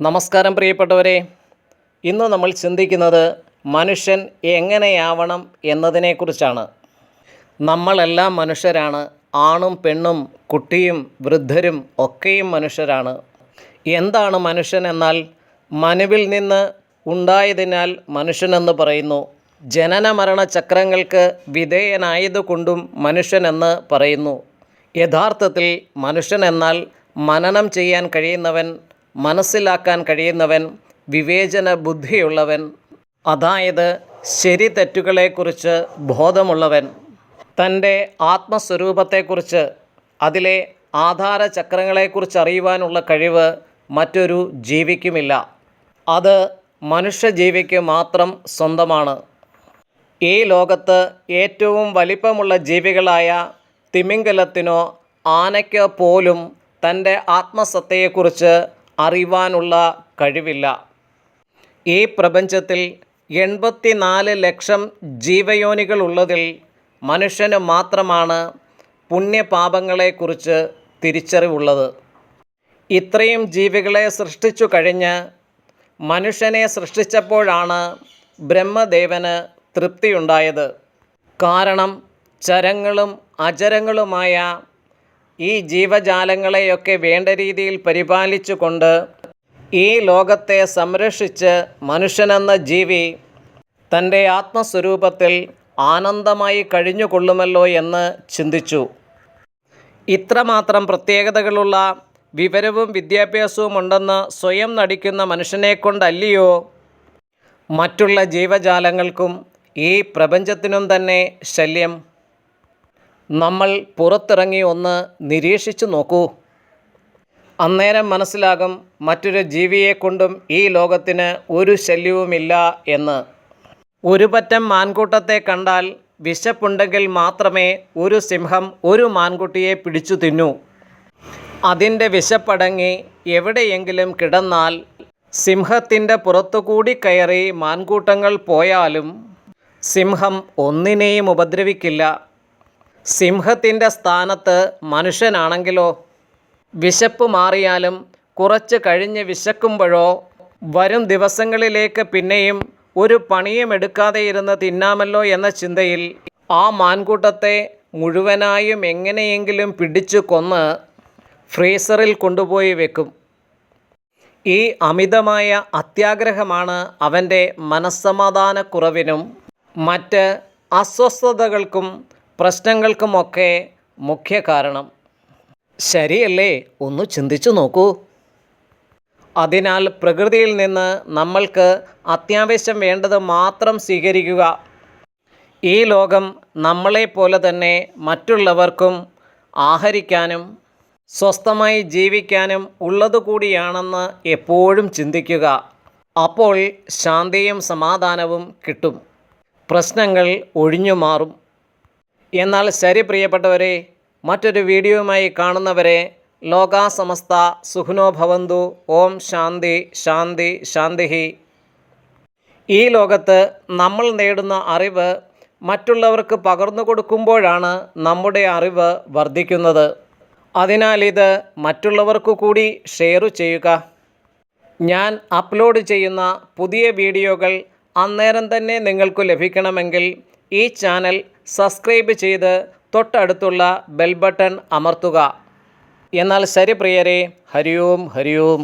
നമസ്കാരം പ്രിയപ്പെട്ടവരെ. ഇന്ന് നമ്മൾ ചിന്തിക്കുന്നത് മനുഷ്യൻ എങ്ങനെയാവണം എന്നതിനെക്കുറിച്ചാണ്. നമ്മളെല്ലാം മനുഷ്യരാണ്. ആണും പെണ്ണും കുട്ടിയും വൃദ്ധരും ഒക്കെയും മനുഷ്യരാണ്. എന്താണ് മനുഷ്യൻ എന്നാൽ മനുവിൽ നിന്ന് ഉണ്ടായതിനാൽ മനുഷ്യനെന്ന് പറയുന്നു. ജനന മരണ ചക്രങ്ങൾക്ക് വിധേയനായതുകൊണ്ടും മനുഷ്യനെന്ന് പറയുന്നു. യഥാർത്ഥത്തിൽ മനുഷ്യൻ എന്നാൽ മനനം ചെയ്യാൻ കഴിയുന്നവൻ മനസ്സിലാക്കാൻ കഴിയുന്നവൻ വിവേചന ബുദ്ധിയുള്ളവൻ അതായത് ശരി തെറ്റുകളെക്കുറിച്ച് ബോധമുള്ളവൻ. തന്റെ ആത്മസ്വരൂപത്തെക്കുറിച്ച് അതിലെ ആധാര ചക്രങ്ങളെക്കുറിച്ച് അറിയുവാനുള്ള കഴിവ് മറ്റൊരു ജീവിക്കുമില്ല. അത് മനുഷ്യജീവിക്ക് മാത്രം സ്വന്തമാണ്. ഈ ലോകത്ത് ഏറ്റവും വലിപ്പമുള്ള ജീവികളായ തിമിംഗലത്തിനോ ആനയ്ക്കോ പോലും തന്റെ ആത്മസത്തയെക്കുറിച്ച് അറിയുവാനുള്ള കഴിവില്ല. ഈ പ്രപഞ്ചത്തിൽ എൺപത്തിനാല് ലക്ഷം ജീവയോനികളുള്ളതിൽ മനുഷ്യന് മാത്രമാണ് പുണ്യപാപങ്ങളെക്കുറിച്ച് തിരിച്ചറിവുള്ളത്. ഇത്രയും ജീവികളെ സൃഷ്ടിച്ചു കഴിഞ്ഞ് മനുഷ്യനെ സൃഷ്ടിച്ചപ്പോഴാണ് ബ്രഹ്മദേവന് തൃപ്തിയുണ്ടായത്. കാരണം ചരങ്ങളും അചരങ്ങളുമായ ഈ ജീവജാലങ്ങളെയൊക്കെ വേണ്ട രീതിയിൽ പരിപാലിച്ചുകൊണ്ട് ഈ ലോകത്തെ സംരക്ഷിച്ച് മനുഷ്യനെന്ന ജീവി തന്റെ ആത്മസ്വരൂപത്തിൽ ആനന്ദമായി കഴിഞ്ഞുകൊള്ളുമല്ലോ എന്ന് ചിന്തിച്ചു. ഇത്രമാത്രം പ്രത്യേകതകളുള്ള വിവരവും വിദ്യാഭ്യാസവും ഉണ്ടെന്ന് സ്വയം നടിക്കുന്ന മനുഷ്യനെക്കൊണ്ടല്ലയോ? മറ്റുള്ള ജീവജാലങ്ങൾക്കും ഈ പ്രപഞ്ചത്തിനും തന്നെ ശല്യം. നമ്മൾ പുറത്തിറങ്ങി ഒന്ന് നിരീക്ഷിച്ചു നോക്കൂ. അന്നേരം മനസ്സിലാകും മറ്റൊരു ജീവിയെക്കൊണ്ടും ഈ ലോകത്തിന് ഒരു ശല്യവുമില്ല എന്ന്. ഒരു പറ്റം മാൻകൂട്ടത്തെ കണ്ടാൽ വിശപ്പുണ്ടെങ്കിൽ മാത്രമേ ഒരു സിംഹം ഒരു മാൻകുട്ടിയെ പിടിച്ചു തിന്നു. അതിന്റെ വിശപ്പടങ്ങി എവിടെയെങ്കിലും കിടന്നാൽ സിംഹത്തിന്റെ പുറത്തുകൂടി കയറി മാൻകൂട്ടങ്ങൾ പോയാലും സിംഹം ഒന്നിനെയും ഉപദ്രവിക്കില്ല. സിംഹത്തിന്റെ സ്ഥാനത്ത് മനുഷ്യനാണെങ്കിലോ? വിശപ്പ് മാറിയാലും കുറച്ച് കഴിഞ്ഞ് വിശക്കുമ്പോഴോ? വരും ദിവസങ്ങളിലേക്ക് പിന്നെയും ഒരു പണിയും എടുക്കാതെ ഇരുന്ന് തിന്നാമല്ലോ എന്ന ചിന്തയിൽ ആ മാൻകൂട്ടത്തെ മുഴുവനായും എങ്ങനെയെങ്കിലും പിടിച്ചു കൊന്ന് ഫ്രീസറിൽ കൊണ്ടുപോയി വെക്കും. ഈ അമിതമായ അത്യാഗ്രഹമാണ് അവന്റെ മനസ്സമാധാനക്കുറവിനും മറ്റ് അസ്വസ്ഥതകൾക്കും പ്രശ്നങ്ങൾക്കുമൊക്കെ മുഖ്യ കാരണം. ശരിയല്ലേ? ഒന്ന് ചിന്തിച്ചു നോക്കൂ. അതിനാൽ പ്രകൃതിയിൽ നിന്ന് നമ്മൾക്ക് അത്യാവശ്യം വേണ്ടത് മാത്രം സ്വീകരിക്കുക. ഈ ലോകം നമ്മളെ പോലെ തന്നെ മറ്റുള്ളവർക്കും ആഹരിക്കാനും സ്വസ്ഥമായി ജീവിക്കാനും ഉള്ളതുകൂടിയാണെന്ന് എപ്പോഴും ചിന്തിക്കുക. അപ്പോൾ ശാന്തിയും സമാധാനവും കിട്ടും. പ്രശ്നങ്ങൾ ഒഴിഞ്ഞു മാറും. എന്നാൽ ശരി പ്രിയപ്പെട്ടവരെ മറ്റൊരു വീഡിയോയുമായി കാണുന്നവരെ ലോകാസമസ്ത സുഖ്നോ ഭവന്തു ഓം ശാന്തി ശാന്തി ശാന്തി ഈ ലോകത്ത് നമ്മൾ നേടുന്ന അറിവ് മറ്റുള്ളവർക്ക് പകർന്നു കൊടുക്കുമ്പോഴാണ് നമ്മുടെ അറിവ് വർദ്ധിക്കുന്നത്. അതിനാൽ ഇത് മറ്റുള്ളവർക്ക് കൂടി ഷെയർ ചെയ്യുക. ഞാൻ അപ്ലോഡ് ചെയ്യുന്ന പുതിയ വീഡിയോകൾ അന്നേരം തന്നെ നിങ്ങൾക്ക് ലഭിക്കണമെങ്കിൽ ഈ ചാനൽ സബ്സ്ക്രൈബ് ചെയ്ത് തൊട്ടടുത്തുള്ള ബെൽ ബട്ടൺ അമർത്തുക. എന്നാൽ ശരി പ്രിയരെ ഹരി ഓം ഹരി ഓം